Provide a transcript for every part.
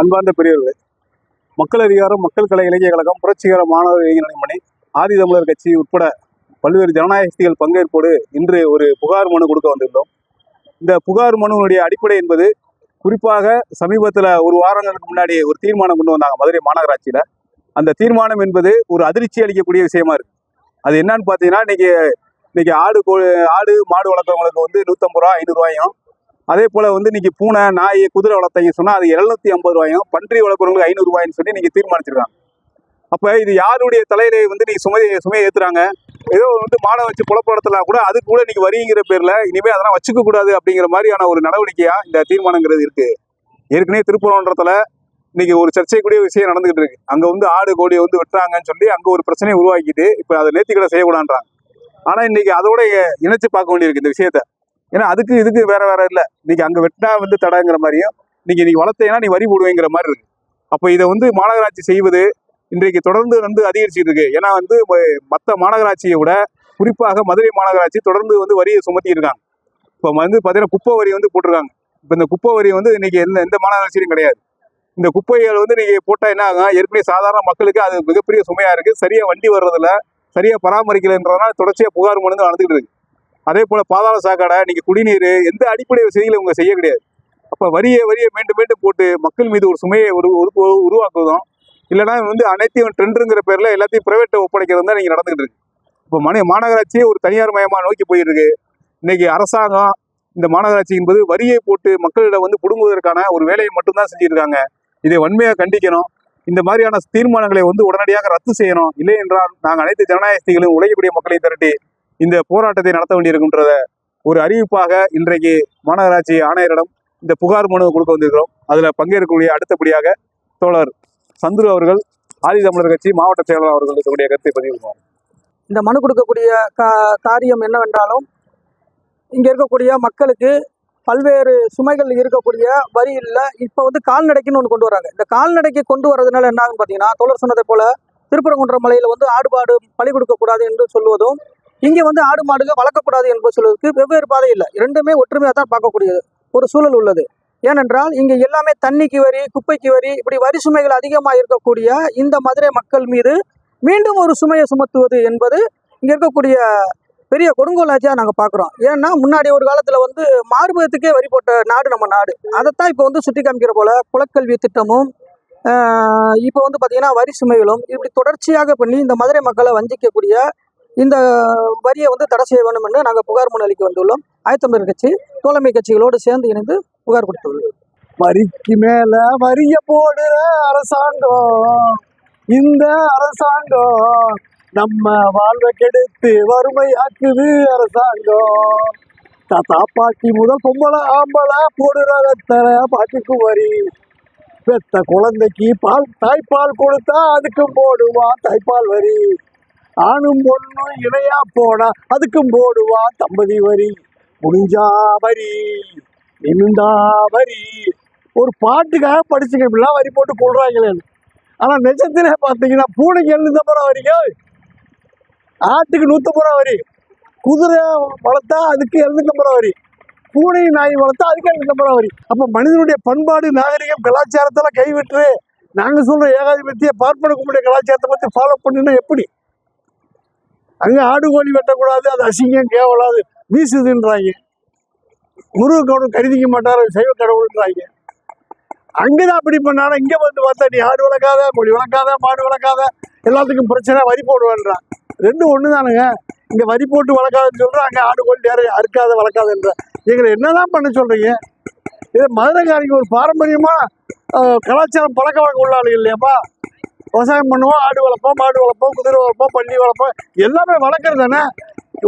அன்பார்ந்த பெரியவர்களே. மக்கள் அதிகாரம் மக்கள் கலை இலக்கிய கழகம் புரட்சிகர மாணவர் இளைஞர் மணி ஆதி தமிழர் கட்சி உட்பட பல்வேறு ஜனநாயக சக்திகள் பங்கேற்போடு இன்று ஒரு புகார் மனு கொடுக்க வந்திருந்தோம் இந்த புகார் மனுவினுடைய அடிப்படை என்பது குறிப்பாக சமீபத்தில் ஒரு வாரங்களுக்கு முன்னாடி ஒரு தீர்மானம் கொண்டு வந்தாங்க மதுரை மாநகராட்சியில். அந்த தீர்மானம் என்பது ஒரு அதிர்ச்சி அளிக்கக்கூடிய விஷயமா இருக்கு. அது என்னன்னு பார்த்தீங்கன்னா இன்னைக்கு இன்னைக்கு ஆடு கோ ஆடு மாடு வளர்க்குறவங்களுக்கு வந்து நூற்றம்பது ரூபா ஐநூறுரூவாயும் அதே போல் வந்து இன்றைக்கி பூனை நாய் குதிரை வளர்த்தீங்க சொன்னால் அது எழுநூத்தி ஐம்பது ரூபாயும் பன்றி வளர்க்குறவங்களுக்கு ஐநூறு சொல்லி நீங்கள் தீர்மானிச்சிருக்காங்க. அப்போ இது யாருடைய தலையிலே வந்து நீங்கள் சுமை சுமையை ஏற்றுறாங்க ஏதோ வந்து மாடை வச்சு புலப்படத்தலாம் கூட அது கூட நீங்க வரிங்கிற பேரில் இனிமேல் அதெல்லாம் வச்சுக்க கூடாது அப்படிங்கிற மாதிரியான ஒரு நடவடிக்கையாக இந்த தீர்மானங்கிறது இருக்குது ஏற்கனவே திருப்பரங்குன்றத்துல இன்றைக்கி ஒரு சர்ச்சைக்குரிய விஷயம் நடந்துகிட்டு இருக்கு. அங்கே வந்து ஆடு கோழியை வந்து வெட்டுறாங்கன்னு சொல்லி அங்கே ஒரு பிரச்சனையை உருவாக்கிட்டு இப்போ அதை நேர்த்திக்கடை செய்யக்கூடான்றாங்க ஆனால் இன்றைக்கி அதோட இணைச்சு பார்க்க வேண்டியிருக்கு இந்த விஷயத்த. ஏன்னா அதுக்கு இதுக்கு வேற வேற இல்லை. இன்னைக்கு அங்கே வெட்டினா வந்து தடைங்கிற மாதிரியும் இன்னைக்கு நீ வளர்த்தேன்னா நீ வரி போடுவேங்கிற மாதிரி இருக்கு. அப்போ இதை வந்து மாநகராட்சி செய்வது இன்றைக்கு தொடர்ந்து வந்து அதிகரிச்சுட்டு இருக்கு. ஏன்னா வந்து மற்ற மாநகராட்சியை விட குறிப்பாக மதுரை மாநகராட்சி தொடர்ந்து வந்து வரியை சுமத்தி இருக்காங்க. இப்போ வந்து பார்த்தீங்கன்னா குப்பை வரி வந்து போட்டிருக்காங்க. இப்போ இந்த குப்பை வரி வந்து இன்னைக்கு எந்த எந்த மாநகராட்சியிலும் கிடையாது. இந்த குப்பைகள் வந்து நீங்கள் போட்டா என்ன ஆகும்? ஏற்கனவே சாதாரண மக்களுக்கு அது மிகப்பெரிய சுமையாக இருக்குது சரியாக வண்டி வர்றதில்ல. சரியாக பராமரிக்கலைன்றதுனால தொடர்ச்சியாக புகார் மனு நடந்துகிட்டு இருக்கு. அதே போல் பாதாள சாக்கடை நீங்கள் குடிநீர் எந்த அடிப்படை வசதிகளை உங்கள் செய்ய கிடையாது. அப்போ வரியை வரியை மீண்டும் மீண்டும் போட்டு மக்கள் மீது ஒரு சுமையை ஒரு உருவாக்குவதும் இல்லைன்னா வந்து அனைத்தையும் ட்ரெண்டுங்கிற பேரில் எல்லாத்தையும் ப்ரைவேட்டை ஒப்படைக்கிறது தான் நீங்கள் நடந்துகிட்டு இருக்கு. இப்போ மனை மாநகராட்சியே ஒரு தனியார் மயமாக நோக்கி போயிட்டு இருக்கு இன்னைக்கு அரசாங்கம் இந்த மாநகராட்சி என்பது வரியை போட்டு மக்களிடம் வந்து புடுங்குவதற்கான ஒரு வேலையை மட்டும்தான் செஞ்சுருக்காங்க. இதை வன்மையாக கண்டிக்கணும். இந்த மாதிரியான தீர்மானங்களை வந்து உடனடியாக ரத்து செய்யணும். இல்லை என்றால் நாங்கள் அனைத்து ஜனநாயகத்திகளும் உழையக்கூடிய உழைக்கக்கூடிய திரட்டி இந்த போராட்டத்தை நடத்த வேண்டியிருக்கின்றத ஒரு அறிவிப்பாக இன்றைக்கு மாநகராட்சி ஆணையரிடம் இந்த புகார் மனு கொடுக்க வந்திருக்கிறோம். அதில் பங்கேற்கக்கூடிய அடுத்தபடியாக தோழர் சந்துரு அவர்கள் ஆதி தமிழர் கட்சி மாவட்ட செயலாளர் அவர்கள் இருக்கக்கூடிய கருத்தை பதிவு இந்த மனு கொடுக்கக்கூடிய கா காரியம் என்னவென்றாலும் இங்கே இருக்கக்கூடிய மக்களுக்கு பல்வேறு சுமைகள் இருக்கக்கூடிய வரி இல்லை. இப்போ வந்து கால்நடைக்குன்னு ஒன்று கொண்டு வராங்க. இந்த கால்நடைக்கு கொண்டு வரதுனால என்ன ஆகுன்னு பார்த்தீங்கன்னா தோழர் சொன்னதை போல திருப்பரங்குன்ற மலையில் வந்து ஆடுபாடு பழி கொடுக்கக்கூடாது என்று சொல்வதும் இங்கே வந்து ஆடு மாடுகள் வளர்க்கக்கூடாது என்பது சொல்வதற்கு வெவ்வேறு பாதை இல்லை. இரண்டுமே ஒற்றுமையாக தான் பார்க்கக்கூடியது. ஒரு சூழல் உள்ளது. ஏனென்றால் இங்கே எல்லாமே தண்ணிக்கு வரி குப்பைக்கு வரி இப்படி வரி சுமைகள் அதிகமாக இருக்கக்கூடிய இந்த மதுரை மக்கள் மீது மீண்டும் ஒரு சுமையை சுமத்துவது என்பது இங்கே இருக்கக்கூடிய பெரிய கொடுங்கோலாச்சியாக நாங்கள் பார்க்குறோம். ஏன்னா முன்னாடி ஒரு காலத்தில் வந்து மார்பகத்துக்கே வரி போட்ட நாடு நம்ம நாடு. அதைத்தான் இப்போ வந்து சுட்டி காமிக்கிற போல குலக்கல்வி திட்டமும் இப்போ வந்து பார்த்திங்கன்னா வரி சுமைகளும் இப்படி தொடர்ச்சியாக பண்ணி இந்த மதுரை மக்களை வஞ்சிக்கக்கூடிய இந்த வரியை வந்து தடை செய்ய வேண்டும் என்று நாங்கள் புகார் மனு வந்துள்ளோம். ஆயத்தமிழர் கட்சி தோழமை கட்சிகளோடு சேர்ந்து இணைந்து புகார் கொடுத்துள்ளோம். வரிக்கு மேல வரிய போடுற அரசாங்கம் இந்த அரசாங்கம் நம்ம வாழ்வை கெடுத்து வறுமையாக்குது அரசாங்கம் தாத்தா பாட்டி முதல் பொம்பளை ஆம்பளை போடுற வெத்தலை பாட்டுக்கும் வரி. பெத்த குழந்தைக்கு பால் தாய்ப்பால் கொடுத்தா அதுக்கும் போடுவான் தாய்ப்பால் வரி. ஆணும் பொண்ணும் இணையா போனா அதுக்கும் போடுவா தம்பதி வரி. முடிஞ்சா வரி நிமிந்தா வரி. ஒரு பாட்டுக்காக படிச்சுங்க இப்படிலாம் வரி போட்டு கொள்றாங்களே ஆனால் நிஜத்திலே பார்த்தீங்கன்னா பூனைக்கு எழுநூத்தம்பது ரூபா வரிங்க ஆட்டுக்கு நூற்றம்பது ரூபா வரி. குதிரை வளர்த்தா அதுக்கு எழுநூத்தம்பது ரூபா வரி. பூனை நாய் வளர்த்தா அதுக்கு எழுநூத்தம்பது ரூபா வரி. அப்போ மனிதனுடைய பண்பாடு நாகரிகம் கலாச்சாரத்தெல்லாம் கைவிட்டு நாங்கள் சொல்கிற ஏகாதிபத்திய பார்ப்பன கும்பிடைய கலாச்சாரத்தை பற்றி ஃபாலோ பண்ணினா எப்படி? அங்கே ஆடு கோழி வெட்டக்கூடாது அது அசிங்கம் கேவலாது வீசுதுன்றாங்க. முருக கடவுள் கருதிக்க மாட்டார் சைவ கடவுள்ன்றாங்க. அங்கதான் அப்படி பண்ணாலும் இங்கே வந்து பார்த்தா நீ ஆடு வளர்க்காத கோழி வளர்க்காத மாடு வளர்க்காத எல்லாத்துக்கும் பிரச்சனை வரி போடுவேன்றான். ரெண்டும் ஒன்று தானுங்க இங்கே வரி போட்டு வளர்க்காதுன்னு சொல்கிறேன் அங்கே ஆடு கோழி யாரும் அறுக்காத வளர்க்காதுன்ற. எங்களை என்னதான் பண்ண சொல்கிறீங்க இது மதுரைக்காரிங்க ஒரு பாரம்பரியமாக கலாச்சாரம் பழக்க வழக்கம் உள்ளாளு இல்லையாப்பா? விவசாயம் பண்ணுவோம் ஆடு வளர்ப்போம் மாடு வளர்ப்போம் குதிரை வளர்ப்போம் பள்ளி வளர்ப்போம் எல்லாமே வளர்க்குறது தானே?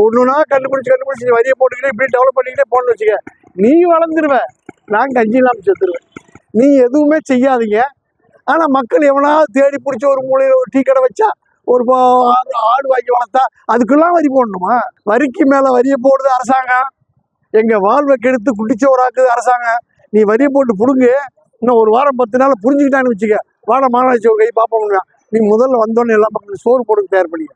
ஒன்றுனா கண்டுபிடிச்சி கண்டுபிடிச்சி நீ வரியை போட்டுக்கிட்டே இப்படி டெவலப் பண்ணிக்கிட்டே போன்னு வச்சுக்க. நீ வளர்ந்துருவேன் நான் கஞ்சி இல்லாமல் செத்துருவேன். நீ எதுவுமே செய்யாதீங்க. ஆனால் மக்கள் எவனாவது தேடி பிடிச்ச ஒரு மூலையில் ஒரு டீ கடை வச்சா ஒரு ஆடு ஆடு வாங்கி வளர்த்தா அதுக்கெல்லாம் வரி போடணுமா? வரிக்கு மேலே வரியை போடுது அரசாங்கம். எங்கள் வாழ்வை கெடுத்து குட்டிச்சோறாக்குது அரசாங்கம். நீ வரியை போட்டு பிடுங்கு. இன்னும் ஒரு வாரம் பத்து நாள் புரிஞ்சுக்கிட்டான்னு வச்சுக்க. வாட மாநாட்சி ஒரு கை பார்ப்போம்னா நீ முதல்ல வந்தோடனே எல்லா மக்களுக்கும் சோறு போட தயார் பண்ணிக்க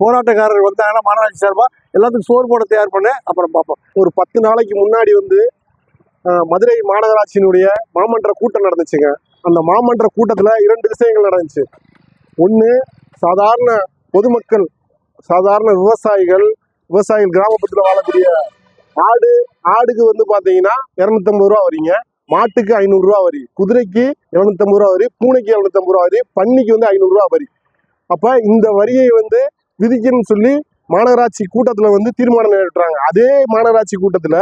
போராட்டக்காரர் வந்தாங்கன்னா மாநாட்சி சார்பாக எல்லாத்துக்கும் சோறு போட தயார் பண்ண அப்புறம் பார்ப்போம் ஒரு பத்து நாளைக்கு முன்னாடி வந்து மதுரை மாநகராட்சியினுடைய மாமன்ற கூட்டம் நடந்துச்சுங்க. அந்த மாமன்ற கூட்டத்தில் இரண்டு விஷயங்கள் நடந்துச்சு. ஒன்று சாதாரண பொதுமக்கள் சாதாரண விவசாயிகள் விவசாயிகள் கிராமப்புறத்தில் வாழக்கூடிய ஆடு ஆடுக்கு வந்து பார்த்தீங்கன்னா இரநூத்தம்பது ரூபா வரீங்க. மாட்டுக்கு ஐநூறுரூவா வரி குதிரைக்கு எழுநூத்தம்பது ரூபா வரி பூனைக்கு எழுநூத்தம்பது ரூபா வரி பன்னிக்கு வந்து ஐநூறுரூவா வரி. அப்போ இந்த வரியை வந்து விதிக்கணும்னு சொல்லி மாநகராட்சி கூட்டத்தில் வந்து தீர்மானம் நிறைவேற்றுறாங்க. அதே மாநகராட்சி கூட்டத்தில்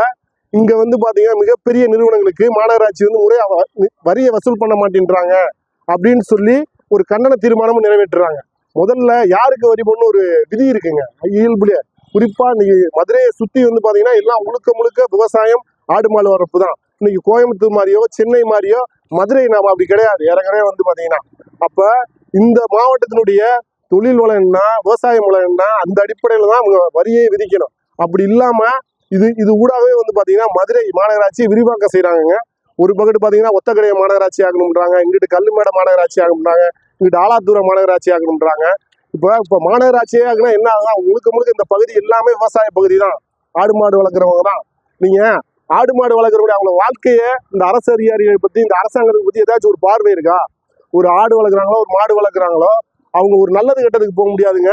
இங்கே வந்து பார்த்தீங்கன்னா மிகப்பெரிய நிறுவனங்களுக்கு மாநகராட்சி வந்து முறையாக வரியை வசூல் பண்ண மாட்டேன்றாங்க அப்படின்னு சொல்லி ஒரு கண்டன தீர்மானமும் நிறைவேற்றுறாங்க. முதல்ல யாருக்கு வரி போடணும் ஒரு விதி இருக்குங்க? இயல்புலேயே. குறிப்பாக இன்னைக்கு மதுரையை சுற்றி வந்து பார்த்தீங்கன்னா எல்லாம் முழுக்க முழுக்க விவசாயம் ஆடு மாடு வரப்பு தான். இன்னைக்கு கோயம்புத்தூர் மாதிரியோ சென்னை மாதிரியோ மதுரை நாம அப்படி கிடையாது. ஏற்கனவே வந்து பாத்தீங்கன்னா அப்ப இந்த மாவட்டத்தினுடைய தொழில் வளம்னா விவசாயம் வளம்னா அந்த அடிப்படையில தான் அவங்க வரியை விதிக்கணும். அப்படி இல்லாம இது இது ஊடாகவே வந்து பாத்தீங்கன்னா மதுரை மாநகராட்சி விரிவாக்கம் செய்றாங்க ஒரு பக்கத்து பாத்தீங்கன்னா ஒத்தக்கடைய மாநகராட்சி ஆகணும்ன்றாங்க. இங்கிட்டு கல்லுமேட மாநகராட்சி ஆகணும்ன்றாங்க. இங்கிட்டு ஆலாத்தூர மாநகராட்சி ஆகணும்ன்றாங்க. இப்போ இப்போ மாநகராட்சியே ஆகுனா என்ன ஆகுனா முழுக்க முழுக்க இந்த பகுதி எல்லாமே விவசாய பகுதி தான். ஆடு மாடு வளர்க்குறவங்க தான். நீங்க ஆடு மாடு வளர்க்குறவங்க அவங்க வாழ்க்கையை இந்த அரசு அதிகாரிகளை பற்றி இந்த அரசாங்கத்தை பற்றி ஏதாச்சும் ஒரு பார்வை இருக்கா? ஒரு ஆடு வளர்க்குறாங்களோ ஒரு மாடு வளர்க்குறாங்களோ அவங்க ஒரு நல்லது கெட்டதுக்கு போக முடியாதுங்க.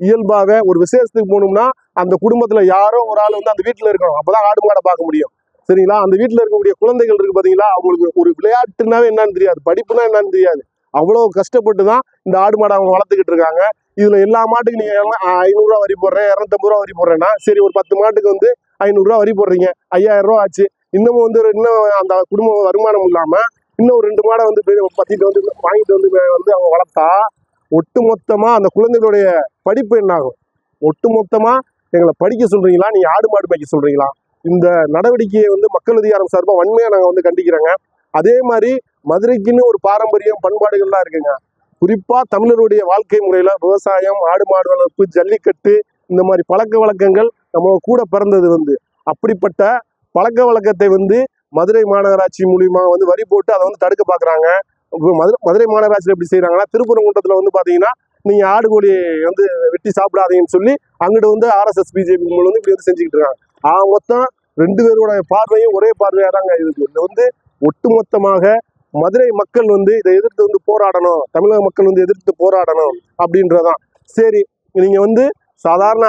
இயல்பாக ஒரு விசேஷத்துக்கு போகணும்னா அந்த குடும்பத்தில் யாரோ ஒரு ஆள் வந்து அந்த வீட்டில் இருக்கணும். அப்பதான் ஆடு மாடை பார்க்க முடியும். சரிங்களா? அந்த வீட்டில் இருக்கக்கூடிய குழந்தைகள் இருக்கு பார்த்தீங்களா அவங்களுக்கு ஒரு விளையாட்டுனாவே என்னன்னு தெரியாது. படிப்புனா என்னன்னு தெரியாது. அவ்வளோ கஷ்டப்பட்டு தான் இந்த ஆடு மாடை அவங்க வளர்த்துக்கிட்டு இருக்காங்க. இதில் எல்லா மாட்டுக்கு நீங்கள் ஐநூறுரூவா வரி போடுறேன் இரநூத்தம்பது ரூபா வரி போடுறேன்னா சரி ஒரு பத்து மாட்டுக்கு வந்து ஐநூறுரூவா வரி போடுறீங்க. ஐயாயிரம் ரூபா ஆச்சு. இன்னமும் வந்து இன்னும் அந்த குடும்ப வருமானம் இல்லாமல் இன்னும் ஒரு ரெண்டு மாடை வந்து பெரிய பத்திட்டு வந்து வாங்கிட்டு வந்து வந்து அவங்க வளர்த்தா ஒட்டு மொத்தமாக அந்த குழந்தைகளுடைய படிப்பு என்னாகும்? ஒட்டு மொத்தமாக எங்களை படிக்க சொல்கிறீங்களா நீங்கள் ஆடு மாடு மேய்க்க சொல்கிறீங்களா இந்த நடவடிக்கையை வந்து மக்கள் அதிகாரம் சார்பாக வன்மையாக நாங்கள் வந்து கண்டிக்கிறோங்க. அதே மாதிரி மதுரைக்குன்னு ஒரு பாரம்பரியம் பண்பாடுகள்லாம் இருக்குங்க. குறிப்பா தமிழருடைய வாழ்க்கை முறையில விவசாயம் ஆடு மாடு வளர்ப்பு ஜல்லிக்கட்டு இந்த மாதிரி பழக்க வழக்கங்கள் நம்ம கூட பிறந்தது வந்து. அப்படிப்பட்ட பழக்க வழக்கத்தை வந்து மதுரை மாநகராட்சி மூலியமா வந்து வரி போட்டு அதை வந்து தடுக்க பாக்குறாங்க. மதுரை மதுரை மாநகராட்சியில் எப்படி செய்யறாங்கன்னா திருப்பரங்குன்றத்துல வந்து பாத்தீங்கன்னா நீங்க ஆடு கோழி வந்து வெட்டி சாப்பிடாதீங்கன்னு சொல்லி அங்கிட்டு வந்து ஆர்எஸ்எஸ் பிஜேபி மூலம் வந்து இப்படி வந்து செஞ்சுக்கிட்டு இருக்காங்க. ஆ மொத்தம் ரெண்டு பேரோட பார்வையும் ஒரே பார்வையா தாங்க இருக்கு. இது வந்து ஒட்டுமொத்தமாக மதுரை மக்கள் வந்து இதை எதிர்த்து வந்து போராடணும் தமிழக மக்கள் வந்து எதிர்த்து போராடணும் அப்படின்றதான். சரி நீங்கள் வந்து சாதாரண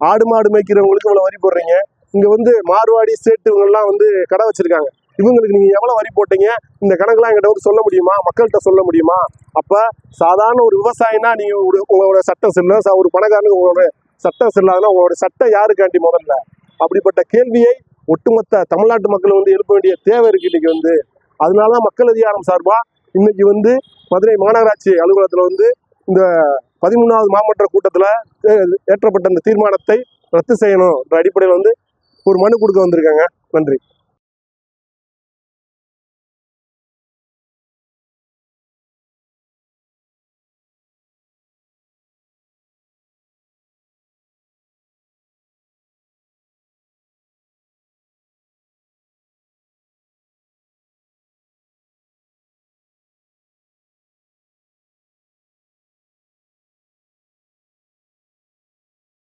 ஆடு மாடு மேய்க்கிறவங்களுக்கு இவ்வளோ வரி போடுறீங்க. இங்கே வந்து மார்வாடி சேட்டு இவங்கெல்லாம் வந்து கடை வச்சுருக்காங்க. இவங்களுக்கு நீங்கள் எவ்வளோ வரி போட்டீங்க? இந்த கணக்கெலாம் எங்கிட்ட வந்து சொல்ல முடியுமா? மக்கள்கிட்ட சொல்ல முடியுமா? அப்போ சாதாரண ஒரு விவசாயினா நீங்கள் ஒரு உங்களோட சட்டம் செல்ல ச- ஒரு பணக்காரனுக்கு உங்களோட சட்டம் செல்லாதுன்னா உங்களோட சட்டம் யாருக்காண்டி முதல்ல? அப்படிப்பட்ட கேள்வியை ஒட்டுமொத்த தமிழ்நாட்டு மக்கள் வந்து எழுப்ப வேண்டிய தேவை இருக்கு இன்னைக்கு வந்து. அதனால தான் மக்கள் அதிகாரம் சார்பாக இன்னைக்கு வந்து மதுரை மாநகராட்சி அலுவலகத்தில் வந்து இந்த பதிமூணாவது மாமன்ற கூட்டத்தில் ஏற்றப்பட்ட இந்த தீர்மானத்தை ரத்து செய்யணும் என்ற அடிப்படையில் வந்து ஒரு மனு கொடுக்க வந்திருக்காங்க. நன்றி.